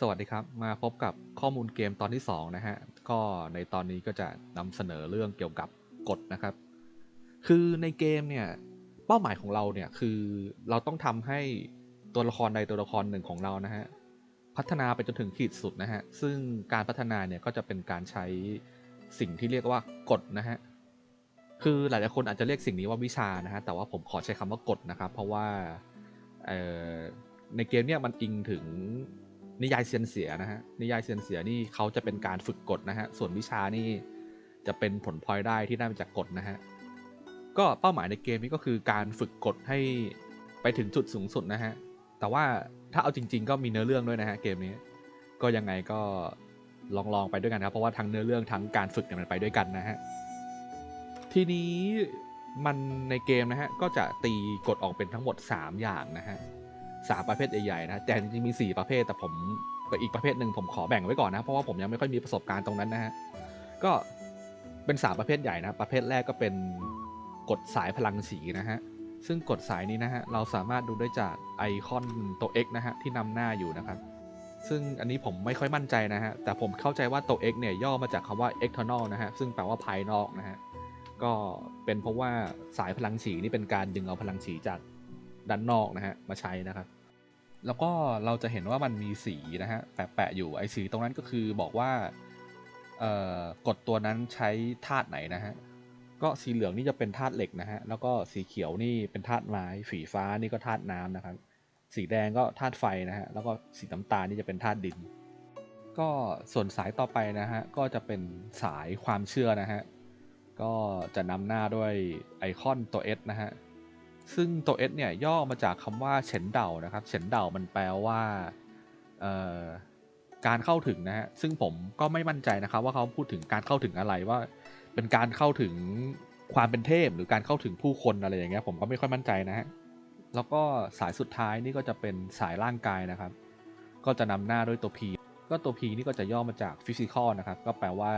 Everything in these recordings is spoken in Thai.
สวัสดีครับ มาพบกับข้อมูลเกมตอนที่ 2 นะฮะ ก็ในตอนนี้ก็จะนำเสนอเรื่องเกี่ยวกับกฎนะครับ คือในเกมเนี่ย เป้าหมายของเราเนี่ย คือเราต้องทำให้ตัวละครใดตัวละครหนึ่งของเรานะฮะ พัฒนาไปจนถึงขีดสุดนะฮะ ซึ่งการพัฒนาเนี่ยก็จะเป็นการใช้สิ่งที่เรียกว่ากฎนะฮะ คือหลายๆคนอาจจะเรียกสิ่งนี้ว่าวิชานะฮะ แต่ว่าผมขอใช้คำว่ากฎนะครับ เพราะว่าในเกมเนี่ยมันอิงถึง นิยายเซียนเสียนะฮะนิยายเซียนเสียนี่เขาจะเป็นการฝึกกฎนะฮะส่วนวิชานี่จะเป็นผลพลอยได้ที่ได้มาจากกฎนะฮะก็เป้าหมายในเกมนี้ก็คือการฝึกกฎให้ไปถึงจุดสูงสุดนะฮะแต่ว่าถ้าเอาจริง ๆ ก็มีเนื้อเรื่องด้วยนะฮะเกมนี้ ก็ยังไงก็ลองลองไปด้วยกันครับเพราะว่าทั้งเนื้อเรื่องทั้งการฝึกเนี่ยมันไปด้วยกันนะฮะทีนี้มันในเกมนะฮะก็จะตีกฎออกเป็นทั้งหมด 3 อย่างนะฮะ สามประเภทใหญ่ๆนะแต่จริงๆมี4ประเภทแต่ผมอีกประเภทหนึ่งผมขอแบ่งไว้ก่อนนะเพราะว่าผมยังไม่ค่อยมีประสบการณ์ตรงนั้นนะฮะก็เป็น3ประเภทใหญ่นะประเภทแรกก็เป็นกฎสายพลังสีนะฮะซึ่งกฎสายนี้นะฮะเราสามารถดูได้จากไอคอนตัว X นะฮะที่นำหน้าอยู่นะครับซึ่งอันนี้ผมไม่ค่อยมั่นใจนะฮะ แต่ผมเข้าใจว่าตัว X เนี่ยย่อมาจากคำว่า external นะฮะ ซึ่งแปลว่าภายนอกนะฮะ ก็เป็นเพราะว่าสายพลังฉีนี่เป็นการดึงเอาพลังฉีจาก ด้านนอกนะฮะมาใช้นะครับ แล้วก็เราจะเห็นว่ามันมีสีนะฮะแปะๆอยู่ไอ้สีตรงนั้นก็คือบอกว่ากดตัวนั้นใช้ธาตุไหนนะฮะก็สีเหลืองนี่จะเป็นธาตุเหล็กนะฮะแล้วก็สีเขียวนี่เป็นธาตุไม้สีฟ้านี่ก็ธาตุน้ำนะครับ สีแดงก็ธาตุไฟนะฮะแล้วก็สีน้ำตาลนี่จะเป็นธาตุดิน ก็ส่วนสายต่อไปนะฮะก็จะเป็นสายความเชื่อนะฮะก็จะนำหน้าด้วยไอคอนตัว S นะฮะ ซึ่งตัว S เนี่ยย่อมาจากคำว่าเฉินเดานะครับเฉินเดามันแปลว่าการเข้าถึงนะฮะซึ่งผมก็ไม่มั่นใจนะครับว่าเขาพูดถึงการเข้าถึงอะไรว่า เป็นการเข้าถึงความเป็นเทพหรือการเข้าถึงผู้คนอะไรอย่างเงี้ยผมก็ไม่ค่อยมั่นใจนะฮะแล้วก็สายสุดท้ายนี่ก็จะเป็นสายร่างกายนะครับ ก็จะนำหน้าด้วยตัว P ก็ตัว P นี่ก็จะย่อมาจาก physical นะครับ ก็แปลว่า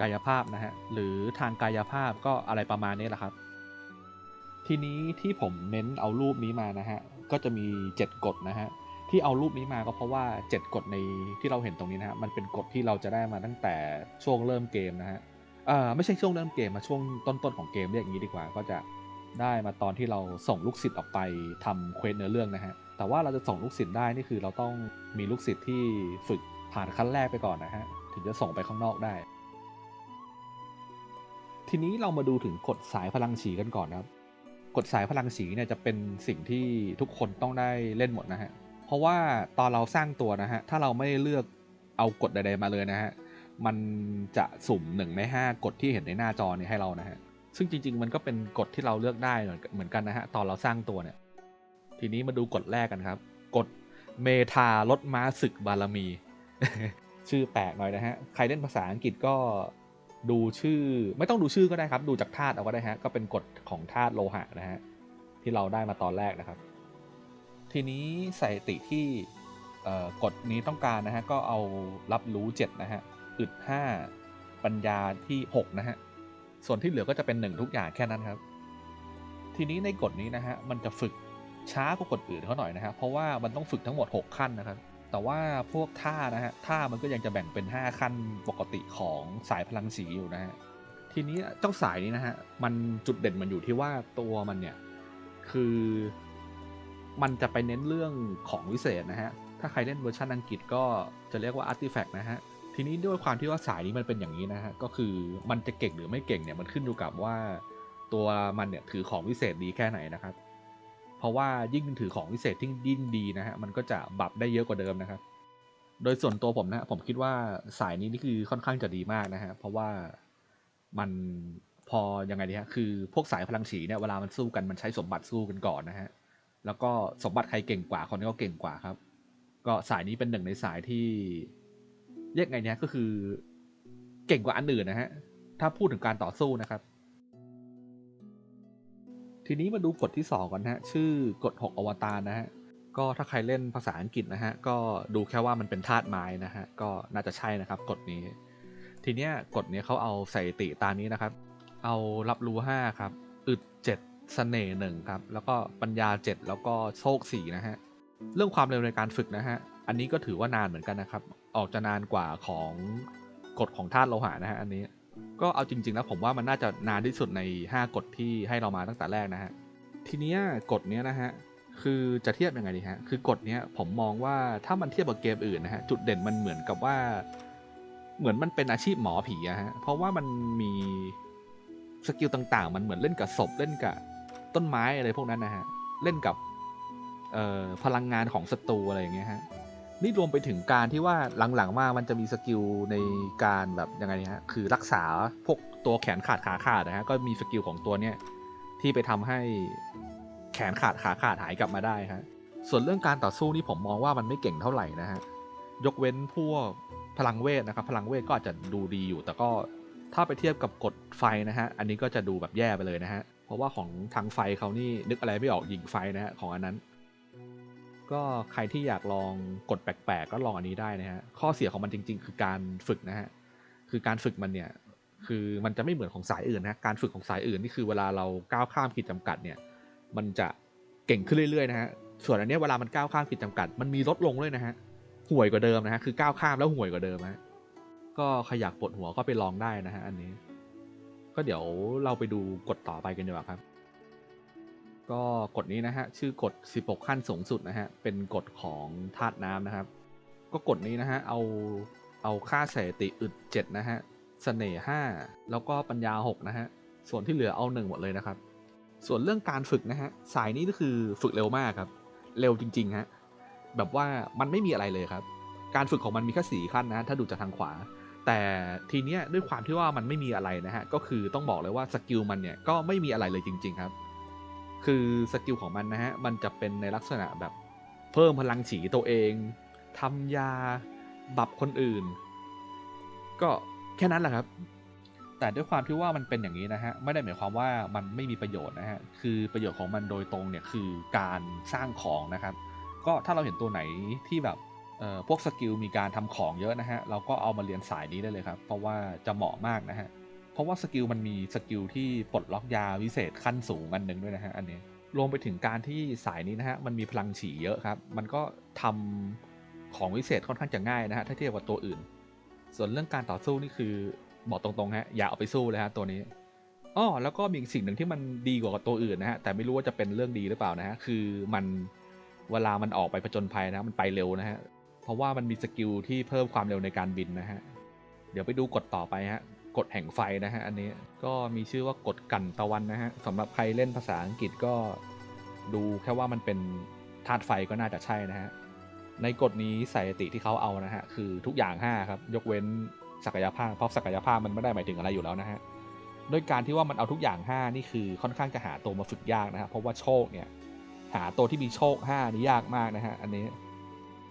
กายภาพนะฮะหรือทางกายภาพก็อะไรประมาณนี้แหละครับ ทีนี้ที่ผมเน้นเอารูปนี้มานะฮะ ก็จะมี 7 กฎนะฮะ ที่เอารูปนี้มาก็เพราะว่า 7 กฎในที่เราเห็นตรงนี้นะฮะ มันเป็นกฎที่เราจะได้มาตั้งแต่ช่วงเริ่มเกมนะฮะเอ่อไม่ใช่ช่วงเริ่มเกมมาช่วงต้นๆของเกมเรียกอย่างนี้ดีกว่า ก็จะได้มาตอนที่เราส่งลูกศิษย์ออกไปทำเควสเนื้อเรื่องนะฮะ แต่ว่าเราจะส่งลูกศิษย์ได้นี่คือเราต้องมีลูกศิษย์ที่ฝึกผ่านขั้นแรกไปก่อนนะฮะ ถึงจะส่งไปข้างนอกได้ ทีนี้เรามาดูถึงกฎสายพลังฉีกันก่อนนะครับ กฎสายพลังฉีเนี่ยจะเป็นสิ่งที่ทุกคนต้องได้เล่นหมดนะฮะ เพราะว่าตอนเราสร้างตัวนะฮะ ถ้าเราไม่เลือกเอากฎใดๆมาเลยนะฮะ มันจะสุ่มหนึ่งในห้ากฎที่เห็นในหน้าจอเนี่ยให้เรานะฮะ ซึ่งจริง ๆ มันก็เป็นกฎที่เราเลือกได้เหมือนกันนะฮะตอนเราสร้างตัวเนี่ย ทีนี้มาดูกฎแรกกันครับ กฎเมทาลดม้าศึกบารมี ชื่อแปลกหน่อยนะฮะ ใครเล่นภาษาอังกฤษก็ ดูชื่อไม่ต้องดูชื่อก็ได้ครับ ดูจากธาตุเอาก็ได้ฮะก็เป็นกฎของธาตุโลหะนะฮะที่เราได้มาตอนแรกนะครับ ทีนี้สถิติที่กฎนี้ต้องการนะฮะก็เอารับรู้7นะฮะอึด5ปัญญาที่6นะฮะส่วนที่เหลือก็จะเป็น 1 ทุกอย่างแค่นั้นครับ ทีนี้ในกฎนี้นะฮะมันจะฝึกช้ากว่ากฎอื่นเขาหน่อยนะฮะเพราะว่ามันต้องฝึกทั้งหมด 6 ขั้นนะครับ แต่ว่าพวกท่านะฮะท่ามันก็ยังจะแบ่งเป็น 5 ขั้นปกติของสายพลังสีอยู่นะฮะทีนี้เจ้าสายนี้นะฮะมันจุดเด่นมันอยู่ที่ว่าตัวมันเนี่ยคือมันจะไปเน้นเรื่องของวิเศษนะฮะถ้าใครเล่นเวอร์ชันอังกฤษก็จะเรียกว่า artifact นะฮะทีนี้ด้วยความที่ว่าสายนี้มันเป็นอย่างนี้นะฮะก็คือมันจะเก่งหรือไม่เก่งเนี่ยมันขึ้นอยู่กับว่าตัวมันเนี่ยถือของวิเศษดีแค่ไหนนะครับ เพราะว่ายิ่งถือของวิเศษที่ยิ่งดีนะฮะมันก็จะบับได้เยอะกว่าเดิมนะครับ โดยส่วนตัวผมนะผมคิดว่าสายนี้นี่คือค่อนข้างจะดีมากนะฮะเพราะว่ามันพอยังไงดีฮะคือพวกสายพลังฉีเนี่ยเวลามันสู้กันมันใช้สมบัติสู้กันก่อนนะฮะแล้วก็สมบัติใครเก่งกว่าคนนี้ก็เก่งกว่าครับ ก็สายนี้เป็นหนึ่งในสายที่เรียกไงเนี่ยก็คือเก่งกว่าอันอื่นนะฮะถ้าพูดถึงการต่อสู้นะครับ ทีนี้มาดูกฎที่ 2กันนะฮะ ชื่อกฎ 6 อวตารนะฮะ ก็ถ้าใครเล่นภาษาอังกฤษนะฮะ ก็ดูแค่ว่ามันเป็นธาตุไม้นะฮะ ก็น่าจะใช่นะครับกฎนี้ ทีเนี้ยกฎนี้เขาเอาใสถิติตามนี้นะครับ เอารับรู้ 5 ครับ อึด7เสน่ห์หนึ่งครับ แล้วก็ปัญญา 7 แล้วก็โชค4นะฮะ เรื่องความเร็วในการฝึกนะฮะ อันนี้ก็ถือว่านานเหมือนกันนะครับ ออกจะนานกว่าของกฎของธาตุโลหะนะฮะอันนี้ ก็เอาจริง ๆ แล้วผมว่ามันน่าจะนานที่สุดใน 5 กฎที่ให้เรามาตั้งแต่แรกนะฮะ ทีเนี้ยกฎเนี้ยนะฮะ คือจะเทียบยังไงดีฮะ คือกฎเนี้ยผมมองว่าถ้ามันเทียบกับเกมอื่นนะฮะ จุดเด่นมันเหมือนกับว่า เหมือนมันเป็นอาชีพหมอผีอะฮะ เพราะว่ามันมีสกิลต่างๆ มันเหมือนเล่นกับศพเล่นกับต้นไม้อะไรพวกนั้นนะฮะ เล่นกับพลังงานของศัตรูอะไรอย่างเงี้ยฮะ นี่รวมไปถึงการที่ว่าหลังๆมามันจะมีสกิลในการแบบยังไงฮะคือรักษาพวกตัวแขนขาดขาขาดนะฮะก็มีสกิลของตัวเนี้ยที่ไปทำให้แขนขาดขาขาดหายกลับมาได้ฮะส่วนเรื่องการต่อสู้นี่ผมมองว่ามันไม่เก่งเท่าไหร่นะฮะยกเว้นพวกพลังเวทนะครับพลังเวทก็อาจจะดูดีอยู่ แต่ก็ถ้าไปเทียบกับกดไฟนะฮะอันนี้ก็จะดูแบบแย่ไปเลยนะฮะเพราะว่าของทางไฟเขานี่นึกอะไรไม่ออกยิงไฟนะฮะของอันนั้น ก็ใครที่อยากลองกดแปลกๆก็ลองอันนี้ได้นะฮะข้อเสียของมันจริง ๆ คือการฝึกนะฮะคือการฝึกมันเนี่ยคือมันจะไม่เหมือนของสายอื่นนะการฝึกของสายอื่นนี่คือเวลาเราก้าวข้ามขีดจำกัดเนี่ยมันจะเก่งขึ้นเรื่อยๆนะฮะส่วนอันนี้เวลามันก้าวข้ามขีดจำกัด มันมีลดลงด้วยนะฮะห่วยกว่าเดิมนะฮะคือก้าวข้ามแล้วห่วยกว่าเดิมฮะก็ใครอยากปวดหัวก็ไปลองได้นะฮะอันนี้ ก็เดี๋ยวเราไปดูกฎต่อไปกันดีกว่าครับ ก็กฎนี้นะฮะ ชื่อกฎ 16 ขั้นสูงสุดนะฮะ เป็นกฎของธาตุน้ำนะครับ ก็กฎนี้นะฮะ เอา เอาค่าสถิติอึด 7 นะฮะเสน่ห์5แล้วก็ปัญญา 6 นะฮะ ส่วนที่เหลือเอา 1 หมดเลยนะครับ ส่วนเรื่องการฝึกนะฮะ สายนี้ก็คือฝึกเร็วมากครับ เร็วจริงๆฮะ แบบว่ามันไม่มีอะไรเลยครับ การฝึกของมันมีแค่สี่ขั้นนะะถ้าดูจากทางขวา แต่ทีเนี้ยด้วยความที่ว่ามันไม่มีอะไรนะฮะ ก็คือต้องบอกเลยว่าสกิลมันเนี่ยก็ไม่มีอะไรเลยจริง ๆ ครับ คือสกิลของมันนะฮะ มันจะเป็นในลักษณะแบบเพิ่มพลังฉีตัวเองทำยาบับคนอื่น ก็แค่นั้นแหละครับ แต่ด้วยความที่ว่ามันเป็นอย่างนี้นะฮะ ไม่ได้หมายความว่ามันไม่มีประโยชน์นะฮะ คือประโยชน์ของมันโดยตรงเนี่ยคือการสร้างของนะครับ ก็ถ้าเราเห็นตัวไหนที่แบบเออพวกสกิลมีการทำของเยอะนะฮะ เราก็เอามาเรียนสายนี้ได้เลยครับ เพราะว่าจะเหมาะมากนะฮะ ราะว่าสกิลมันมีสกิลที่ปลดล็อกยาวิเศษขั้นสูงอันหนึ่งด้วยนะฮะอันนี้รวมไปถึงการที่สายนี้นะฮะมันมีพลังฉี่เยอะครับ มันก็ทำของวิเศษค่อนข้างจะง่ายนะฮะถ้าเทียบกับตัวอื่น ส่วนเรื่องการต่อสู้นี่คือบอกตรงๆฮะอย่าเอาไปสู้เลยฮะตัวนี้อ้อแล้วก็มีอีกสิ่งหนึ่งที่มันดีกว่าตัวอื่นนะฮะแต่ไม่รู้ว่าจะเป็นเรื่องดีหรือเปล่านะฮะคือมันเวลามันออกไปผจญภัยนะมันไปเร็วนะฮะเพราะว่ามันมีสกิลที่เพิ่มความเร็วในการบินนะฮะเดี๋ยวไปดูกฎต่อไปฮะ กฎแห่งไฟนะฮะอันนี้ก็มีชื่อว่ากฎกันตะวันนะฮะสำหรับใครเล่นภาษาอังกฤษก็ดูแค่ว่ามันเป็นธาตุไฟก็น่าจะใช่นะฮะในกฎนี้สถิติที่เขาเอานะฮะคือทุกอย่าง 5 ครับ ยกเว้นศักยภาพเพราะศักยภาพมันไม่ได้หมายถึงอะไรอยู่แล้วนะฮะด้วยการที่ว่ามันเอาทุกอย่าง 5 นี่คือค่อนข้างจะหาตัวมาฝึกยากนะฮะเพราะว่าโชคเนี่ยหาตัวที่มีโชค 5 นี่ยากมากนะฮะอันนี้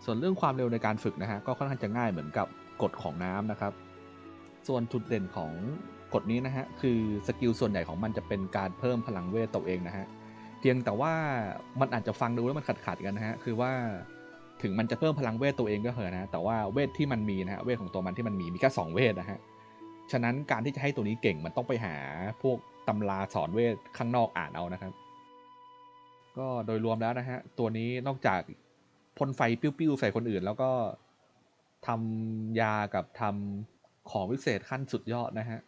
ส่วนเรื่องความเร็วในการฝึกนะฮะก็ค่อนข้างจะง่ายเหมือนกับกฎของน้ำนะครับ ส่วนจุดเด่นของกฎนี้นะฮะ คือสกิลส่วนใหญ่ของมันจะเป็นการเพิ่มพลังเวทตัวเองนะฮะ เพียงแต่ว่ามันอาจจะฟังดูแล้วมันขัดขัดกันนะฮะ คือว่าถึงมันจะเพิ่มพลังเวทตัวเองก็เหอะนะ แต่ว่าเวทที่มันมีนะฮะ เวทของตัวมันที่มันมีมีแค่สองเวทนะฮะ ฉะนั้นการที่จะให้ตัวนี้เก่งมันต้องไปหาพวกตำราสอนเวทข้างนอกอ่านเอานะครับ ก็โดยรวมแล้วนะฮะ ตัวนี้นอกจากพ่นไฟปิ้วๆใส่คนอื่น แล้วก็ทำยากับทำ ของวิเศษขั้นสุดยอดนะฮะ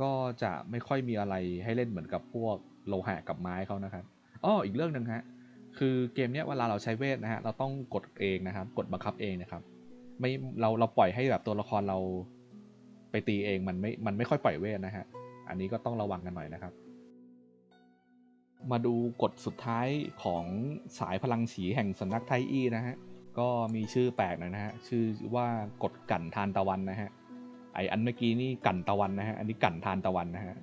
ก็จะไม่ค่อยมีอะไรให้เล่นเหมือนกับพวกโลหะกับไม้เขานะครับอ้ออีกเรื่องหนึ่งฮะ คือเกมเนี้ยเวลาเราใช้เวทนะฮะ เราต้องกดเองนะครับ กดบังคับเองนะครับ ไม่เราเราปล่อยให้แบบตัวละครเราไปตีเองมันไม่ มันไม่ค่อยปล่อยเวทนะฮะ อันนี้ก็ต้องระวังกันหน่อยนะครับ มาดูกฎสุดท้ายของสายพลังฉีแห่งสำนักไทอี้นะฮะ ก็มีชื่อแปลกหน่อยนะฮะ ชื่อว่ากฎกั่นทานตะวันนะฮะ ไออันเมื่อกี้นี่กันตะวันนะฮะ อันนี้กันทานตะวันนะฮะ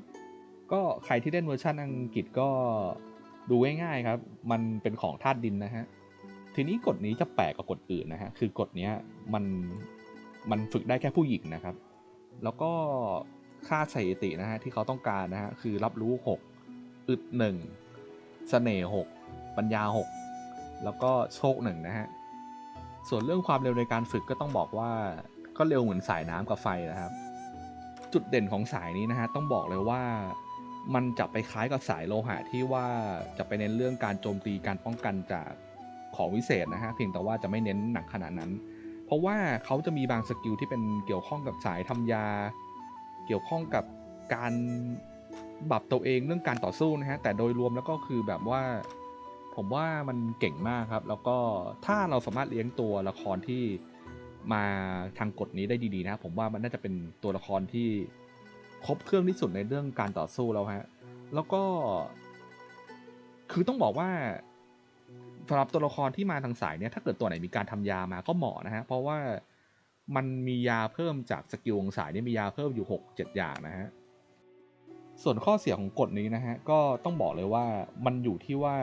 ก็ใครที่เล่นเวอร์ชันอังกฤษก็ดูง่ายๆครับ มันเป็นของธาตุดินนะฮะ ทีนี้กฎนี้จะแปลกกว่ากฎอื่นนะฮะ คือกฎนี้มันมันฝึกได้แค่ผู้หญิงนะครับ แล้วก็ค่าสถิตินะฮะที่เขาต้องการนะฮะคือรับรู้ 6 อึด1เสน่ห์6ปัญญา 6 แล้วก็โชคหนึ่งนะฮะ ส่วนเรื่องความเร็วในการฝึกก็ต้องบอกว่า ก็เร็วเหมือนสายน้ำกับไฟนะครับ จุดเด่นของสายนี้นะฮะต้องบอกเลยว่ามันจะไปคล้ายกับสายโลหะที่ว่าจะไปเน้นเรื่องการโจมตีการป้องกันจากของวิเศษนะฮะเพียงแต่ว่าจะไม่เน้นหนักขนาดนั้น เพราะว่าเขาจะมีบางสกิลที่เป็นเกี่ยวข้องกับสายทำยา เกี่ยวข้องกับการปรับตัวเองเรื่องการต่อสู้นะฮะแต่โดยรวมแล้วก็คือแบบว่าผมว่ามันเก่งมากครับ แล้วก็ถ้าเราสามารถเลี้ยงตัวละครที่ มาทางกฎนี้ได้ดีๆนะครับผมว่ามันน่าจะเป็นตัวละครที่ครบเครื่องที่สุดในเรื่องการต่อสู้แล้วฮะแล้วก็ คือต้องบอกว่าสำหรับตัวละครที่มาทางสายเนี่ยถ้าเกิดตัวไหนมีการทำยามาก็เหมาะนะฮะเพราะว่ามันมียาเพิ่มจากสกิลของสายเนี่ยมียาเพิ่มอยู่ 6 7 อย่างนะฮะส่วนข้อเสียของกฎนี้นะฮะก็ต้องบอกเลยว่ามันอยู่ที่ว่า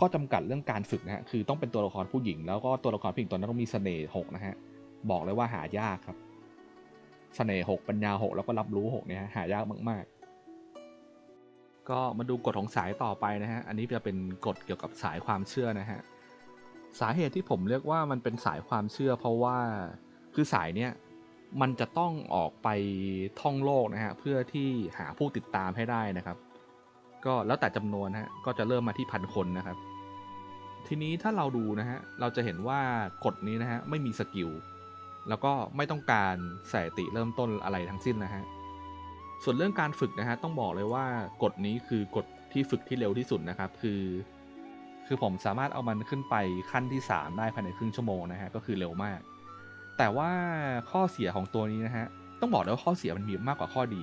ข้อจำกัดเรื่องการฝึกนะฮะคือต้องเป็นตัวละครผู้หญิง แล้วก็ตัวละครผู้หญิงตัวนั้นต้องมีเสน่ห์หกนะฮะบอกเลยว่าหายากครับ เสน่ห์หกปัญญาหกแล้วก็รับรู้หกเนี่ยหายากมากๆ ก็มาดูกฎของสายต่อไปนะฮะอันนี้จะเป็นกฎเกี่ยวกับสายความเชื่อนะฮะสาเหตุที่ผมเรียกว่ามันเป็นสายความเชื่อ เพราะว่าคือสายเนี้ยมันจะต้องออกไปท่องโลกนะฮะเพื่อที่หาผู้ติดตามให้ได้นะครับ ก็แล้วแต่จำนวนฮะก็จะเริ่มมาที่พันคนนะครับ ทีนี้ถ้าเราดูนะฮะ เราจะเห็นว่ากฎนี้นะฮะไม่มีสกิล แล้วก็ไม่ต้องการสถิติเริ่มต้นอะไรทั้งสิ้นนะฮะ ส่วนเรื่องการฝึกนะฮะต้องบอกเลยว่ากฎนี้คือกฎที่ฝึกที่เร็วที่สุดนะครับ คือ คือผมสามารถเอามันขึ้นไปขั้นที่ 3 ได้ภายในครึ่งชั่วโมงนะฮะก็คือเร็วมาก แต่ว่าข้อเสียของตัวนี้นะฮะต้องบอกเลยว่าข้อเสียมันมีมากกว่าข้อดี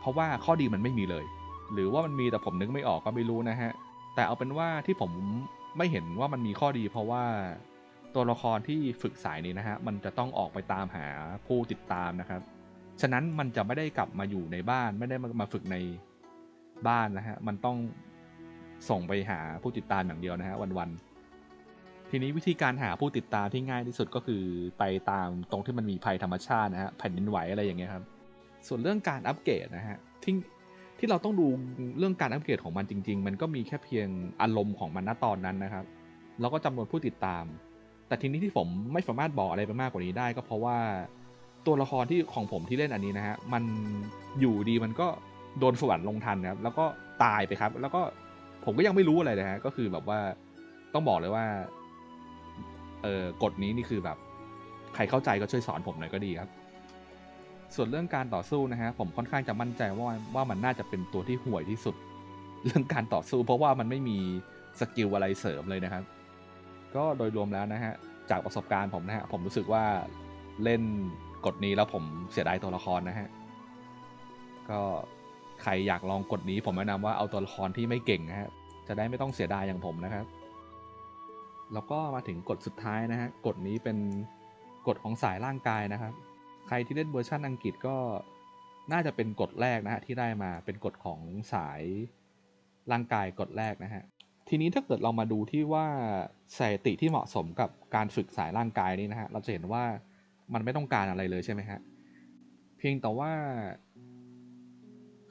เพราะว่าข้อดีมันไม่มีเลย หรือว่ามันมีแต่ผมนึกไม่ออกก็ไม่รู้นะฮะแต่เอาเป็นว่าที่ผม ไม่เห็นว่ามันมีข้อดีเพราะว่าตัวละครที่ฝึกสายนี้นะฮะ มันจะต้องออกไปตามหาผู้ติดตามนะครับ ฉะนั้นมันจะไม่ได้กลับมาอยู่ในบ้าน ไม่ได้มาฝึกในบ้านนะฮะ มันต้องส่งไปหาผู้ติดตามอย่างเดียวนะฮะวันๆ ทีนี้วิธีการหาผู้ติดตามที่ง่ายที่สุดก็คือไปตามตรงที่มันมีภัยธรรมชาตินะฮะแผ่นดินไหวอะไรอย่างเงี้ยครับ ส่วนเรื่องการอัปเกรดนะฮะที่ ที่เราต้องดูเรื่องการอัปเกรดของมันจริง ๆ มันก็มีแค่เพียงอารมณ์ของมันณตอนนั้นนะครับ แล้วก็จำนวนผู้ติดตาม แต่ทีนี้ที่ผมไม่สามารถบอกอะไรไปมากกว่านี้ได้ ก็เพราะว่าตัวละครที่ของผมที่เล่นอันนี้นะฮะมันอยู่ดีมันก็โดนสวรรค์ลงทันนะครับแล้วก็ตายไปครับ แล้วก็ผมก็ยังไม่รู้อะไรนะฮะก็คือแบบว่าต้องบอกเลยว่าเออกฎนี้นี่คือแบบ ใครเข้าใจก็ช่วยสอนผมหน่อยก็ดีครับ ส่วนเรื่องการต่อสู้นะฮะผมค่อนข้างจะมั่นใจว่าว่ามันน่าจะเป็นตัวที่ห่วยที่สุด เรื่องการต่อสู้ เพราะว่ามันไม่มีสกิลอะไรเสริมเลยนะครับ ก็โดยรวมแล้วนะฮะจากประสบการณ์ผมนะฮะผมรู้สึกว่าเล่นกฎนี้แล้วผมเสียดายตัวละครนะฮะก็ใครอยากลองกฎนี้ ผมแนะนำว่าเอาตัวละครที่ไม่เก่งนะฮะจะได้ไม่ต้องเสียดายอย่างผมนะครับ แล้วก็มาถึงกฎสุดท้ายนะฮะกฎนี้เป็นกฎของสายร่างกายนะครับ ใครที่เล่นเวอร์ชันอังกฤษก็น่าจะเป็นกฎแรกนะฮะที่ได้มาเป็นกฎของสายร่างกายกฎแรกนะฮะทีนี้ถ้าเกิดเรามาดูที่ว่าสถิติที่เหมาะสมกับการฝึกสายร่างกายนี่นะฮะเราจะเห็นว่ามันไม่ต้องการอะไรเลยใช่ไหมฮะเพียงแต่ว่า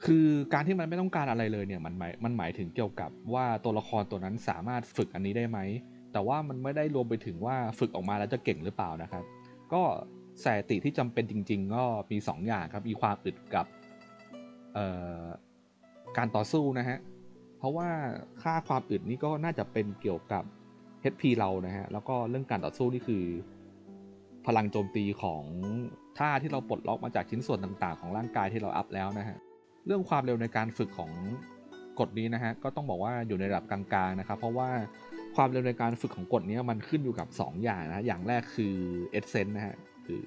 คือการที่มันไม่ต้องการอะไรเลยเนี่ยมันหมายมันหมายถึงเกี่ยวกับว่าตัวละครตัวนั้นสามารถฝึกอันนี้ได้ไหมแต่ว่ามันไม่ได้รวมไปถึงว่าฝึกออกมาแล้วจะเก่งหรือเปล่านะครับ ก็ สถิติที่จำเป็นจริง ๆ ก็มี2อย่างครับ มีความอึดกับการต่อสู้นะฮะ เพราะว่าค่าความอึดนี่ก็น่าจะเป็นเกี่ยวกับ HP เรานะฮะ แล้วก็เรื่องการต่อสู้นี่คือ พลังโจมตีของท่าที่เราปลดล็อกมาจากชิ้นส่วนต่างๆ ของร่างกายที่เราอัพแล้วนะฮะ เรื่องความเร็วในการฝึกของกฎนี้นะฮะ ก็ต้องบอกว่าอยู่ในระดับกลางๆนะครับ เพราะว่าความเร็วในการฝึกของกฎนี้มันขึ้นอยู่กับ 2 อย่างนะ อย่างแรกคือเอเซนนะฮะ คือ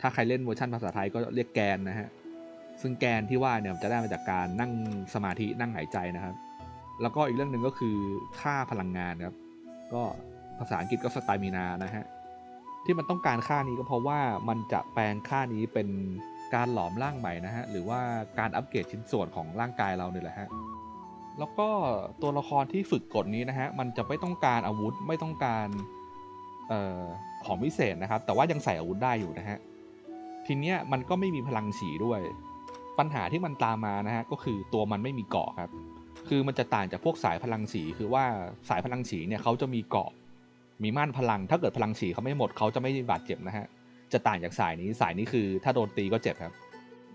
ถ้าใครเล่นเวอร์ชันภาษาไทยก็เรียกแกนนะฮะ ซึ่งแกนที่ว่าเนี่ยจะได้มาจากการนั่งสมาธินั่งหายใจนะครับ แล้วก็อีกเรื่องหนึ่งก็คือค่าพลังงานครับ ก็ภาษาอังกฤษก็สไตมินานะฮะ ที่มันต้องการค่านี้ก็เพราะว่ามันจะแปลงค่านี้เป็นการหลอมร่างใหม่นะฮะ หรือว่าการอัปเกรดชิ้นส่วนของร่างกายเราเนี่ยแหละฮะแล้วก็ตัวละครที่ฝึกกฎนี้นะฮะ มันจะไม่ต้องการอาวุธ ไม่ต้องการ ออของพิเศษนะครับ แต่ว่ายังใส่อาวุธได้อยู่นะฮะทีเนี้ยมันก็ไม่มีพลังฉีด้วย ปัญหาที่มันตามมานะฮะก็คือตัวมันไม่มีเกาะครับ คือมันจะต่างจากพวกสายพลังฉีคือว่าสายพลังฉีเนี่ยเขาจะมีเกาะมีม่านพลัง ถ้าเกิดพลังฉีเขาไม่หมดเขาจะไม่บาดเจ็บนะฮะจะต่างจากสายนี้สายนี้คือถ้าโดนตีก็เจ็บครับ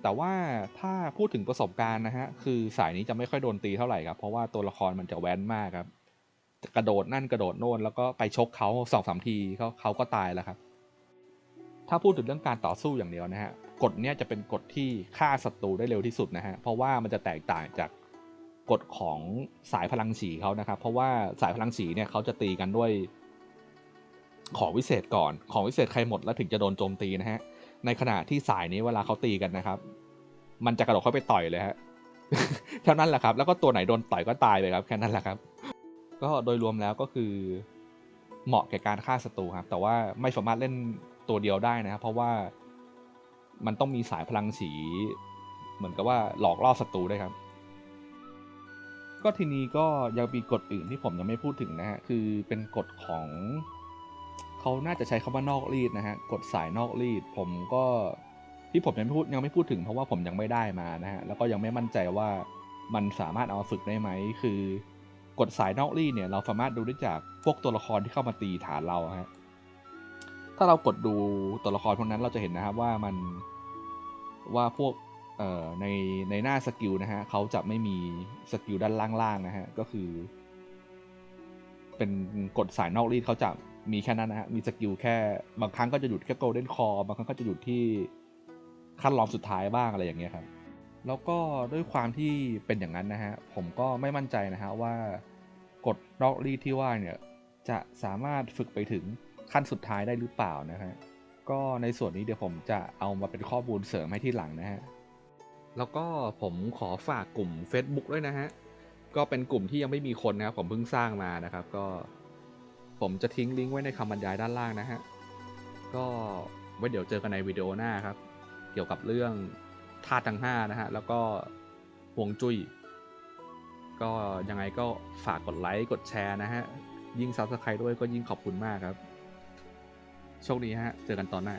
แต่ว่าถ้าพูดถึงประสบการณ์นะฮะคือสายนี้จะไม่ค่อยโดนตีเท่าไหร่ครับเพราะว่าตัวละครมันจะแว้นมากครับ กระโดดนั่นกระโดดโน่นแล้วก็ไปชกเขาสองสามทีเขาเขาก็ตายแล้วครับ ถ้าพูดถึงเรื่องการต่อสู้อย่างเดียวนะฮะกฎเนี้ยจะเป็นกฎที่ฆ่าศัตรูได้เร็วที่สุดนะฮะเพราะว่ามันจะแตกต่างจากกฎของสายพลังสีเขานะครับ เพราะว่าสายพลังสีเนี่ยเขาจะตีกันด้วยของวิเศษก่อน ของวิเศษใครหมดแล้วถึงจะโดนโจมตีนะฮะ ในขณะที่สายนี้เวลาเขาตีกันนะครับ มันจะกระโดดเข้าไปต่อยเลยฮะ เท่านั้นแหละครับ แล้วก็ตัวไหนโดนต่อยก็ตายเลยครับ แค่นั้นแหละครับ ก็โดยรวมแล้วก็คือเหมาะแก่การฆ่าศัตรูครับ แต่ว่าไม่สามารถเล่นตัวเดียวได้นะครับเพราะว่ามันต้องมีสายพลังสี เหมือนกับว่าหลอกล่อศัตรูด้วยครับ ก็ทีนี้ก็ยังมีกฎอื่นที่ผมยังไม่พูดถึงนะฮะคือเป็นกฎของเขาน่าจะใช้คำว่านอกรีดนะฮะกฎสายนอกรีด ผมก็ที่ผมยังไม่พูดยังไม่พูดถึงเพราะว่าผมยังไม่ได้มานะฮะแล้วก็ยังไม่มั่นใจว่ามันสามารถเอาฝึกได้ไหมคือ กฎสายนอกรีเนี่ยเราสามารถดูได้จากพวกตัวละครที่เข้ามาตีฐานเราฮะถ้าเรากดดูตัวละครพวกนั้นเราจะเห็นนะครับว่ามันว่าพวกเอ่อในในหน้าสกิลนะฮะเขาจะไม่มีสกิลด้านล่างๆนะฮะก็คือ เป็นกฎสายนอกรีดเขาจะมีแค่นั้นนะฮะมีสกิลแค่บางครั้งก็จะหยุดแค่โกลเด้นคอบางครั้งก็จะหยุดที่ขั้นรองสุดท้ายบ้างอะไรอย่างเงี้ยครับ แล้วก็ด้วยความที่เป็นอย่างนั้นนะฮะผมก็ไม่มั่นใจนะฮะว่า กฎนอกรีที่ว่าเนี่ยจะสามารถฝึกไปถึงขั้นสุดท้ายได้หรือเปล่านะฮะก็ในส่วนนี้เดี๋ยวผมจะเอามาเป็นข้อมูลเสริมให้ที่หลังนะฮะแล้วก็ผมขอฝากกลุ่ม Facebook ด้วยนะฮะก็เป็นกลุ่มที่ยังไม่มีคนนะครับผมเพิ่งสร้างมานะครับ ก็ผมจะทิ้งลิงก์ไว้ในคำบรรยายด้านล่างนะฮะก็ไว้เดี๋ยวเจอกันในวิดีโอหน้าครับ เกี่ยวกับเรื่องธาตุทั้ง5นะฮะแล้วก็ฮวงจุ้ย ก็ยังไงก็ฝากกดไลค์กดแชร์นะฮะ ยิ่งซับสไครต์ด้วยก็ยิ่งขอบคุณมากครับ โชคดีฮะ เจอกันตอนหน้า